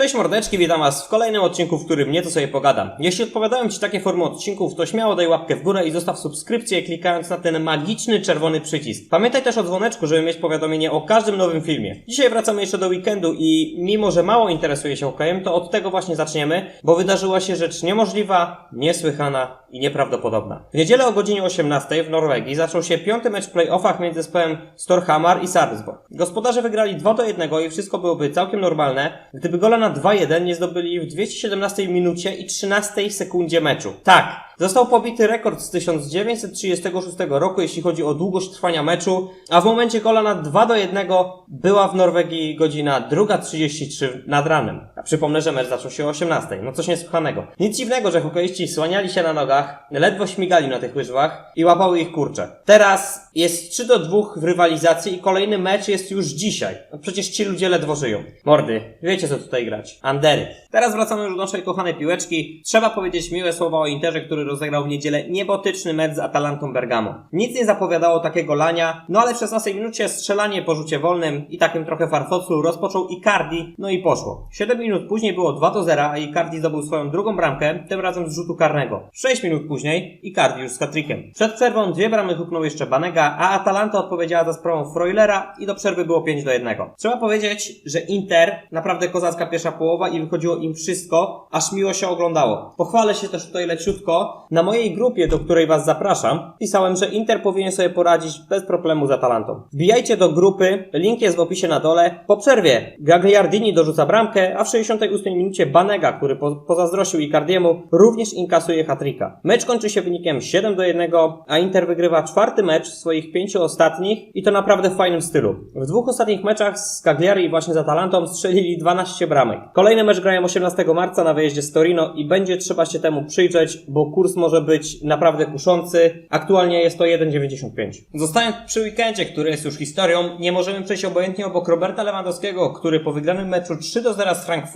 Cześć mordeczki, witam was w kolejnym odcinku, w którym nieco sobie pogadam. Jeśli odpowiadają Ci takie formy odcinków, to śmiało daj łapkę w górę i zostaw subskrypcję klikając na ten magiczny czerwony przycisk. Pamiętaj też o dzwoneczku, żeby mieć powiadomienie o każdym nowym filmie. Dzisiaj wracamy jeszcze do weekendu i mimo, że mało interesuje się hokejem, to od tego właśnie zaczniemy, bo wydarzyła się rzecz niemożliwa, niesłychana i nieprawdopodobna. W niedzielę o godzinie 18 w Norwegii zaczął się piąty mecz w playoffach między zespołem Storhamar i Sarpsborg. Gospodarze wygrali 2 do 1 i wszystko byłoby całkiem normalne, gdyby gola na 2-1 nie zdobyli w 217 minucie i 13 sekundzie meczu. Tak, został pobity rekord z 1936 roku, jeśli chodzi o długość trwania meczu, a w momencie gola na 2 do 1 była w Norwegii godzina 2.33 nad ranem. Przypomnę, że mecz zaczął się o 18. No coś niesłychanego. Nic dziwnego, że hokejiści słaniali się na nogach, ledwo śmigali na tych łyżwach i łapały ich kurcze. Teraz jest 3 do 2 w rywalizacji i kolejny mecz jest już dzisiaj. No przecież ci ludzie ledwo żyją. Mordy, wiecie co tutaj grać. Andery. Teraz wracamy już do naszej kochanej piłeczki. Trzeba powiedzieć miłe słowa o Interze, który rozegrał w niedzielę niebotyczny mecz z Atalantą Bergamo. Nic nie zapowiadało takiego lania, no ale w 16 minucie strzelanie po rzucie wolnym i takim trochę farfocu rozpoczął Icardi, no i poszło. 7 minut później było 2 do 0, a Icardi zdobył swoją drugą bramkę, tym razem z rzutu karnego. 6 minut później Icardi już z hatrykiem. Przed przerwą dwie bramy huknął jeszcze Banega, a Atalanta odpowiedziała za sprawą Freulera i do przerwy było 5 do 1. Trzeba powiedzieć, że Inter naprawdę kozacka pierwsza połowa i wychodziło im wszystko, aż miło się oglądało. Pochwalę się też tutaj leciutko. Na mojej grupie, do której Was zapraszam, pisałem, że Inter powinien sobie poradzić bez problemu z Atalantą. Wbijajcie do grupy, link jest w opisie na dole. Po przerwie Gagliardini dorzuca bramkę, a w 68 minucie Banega, który po, pozazdrościł Icardiemu, również inkasuje hatrika. Mecz kończy się wynikiem 7 do 1, a Inter wygrywa czwarty mecz swoich pięciu ostatnich i to naprawdę w fajnym stylu. W dwóch ostatnich meczach z Cagliari i właśnie z Atalantą strzelili 12 bramek. Kolejny mecz grają 18 marca na wyjeździe z Torino i będzie trzeba się temu przyjrzeć, bo kurs może być naprawdę kuszący. Aktualnie jest to 1,95. Zostając przy weekendzie, który jest już historią, nie możemy przejść obojętnie obok Roberta Lewandowskiego, który po wygranym meczu 3 do 0 z Frankfurtem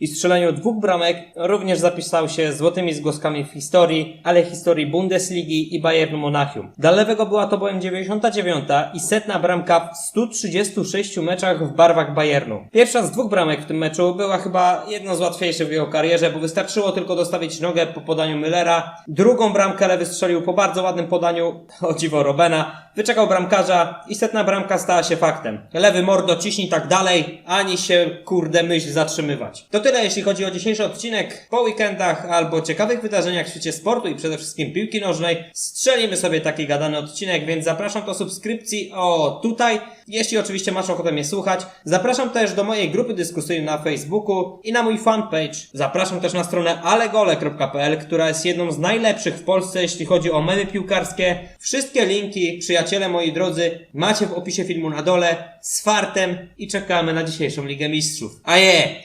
i strzelaniu dwóch bramek również zapisał się złotymi zgłoskami w historii, ale historii Bundesligi i Bayernu Monachium. Dla lewego była to bowiem 99 i setna bramka w 136 meczach w barwach Bayernu. Pierwsza z dwóch bramek w tym meczu była chyba jedną z łatwiejszych w jego karierze, bo wystarczyło tylko dostawić nogę po podaniu Müllera. Drugą bramkę lewy strzelił po bardzo ładnym podaniu, o dziwo Robena, wyczekał bramkarza i setna bramka stała się faktem. Lewy mordo, ciśnij tak dalej, ani się kurde myśl zatrzymywać. To tyle jeśli chodzi o dzisiejszy odcinek. Po weekendach albo ciekawych wydarzeniach w świecie sportu i przede wszystkim piłki nożnej strzelimy sobie taki gadany odcinek, więc zapraszam do subskrypcji o tutaj, jeśli oczywiście masz ochotę mnie słuchać. Zapraszam też do mojej grupy dyskusyjnej na Facebooku i na mój fanpage. Zapraszam też na stronę alegole.pl, która jest jedną z najlepszych w Polsce, jeśli chodzi o memy piłkarskie. Wszystkie linki, przyjaciele moi drodzy, macie w opisie filmu na dole z fartem i czekamy na dzisiejszą Ligę Mistrzów. A je!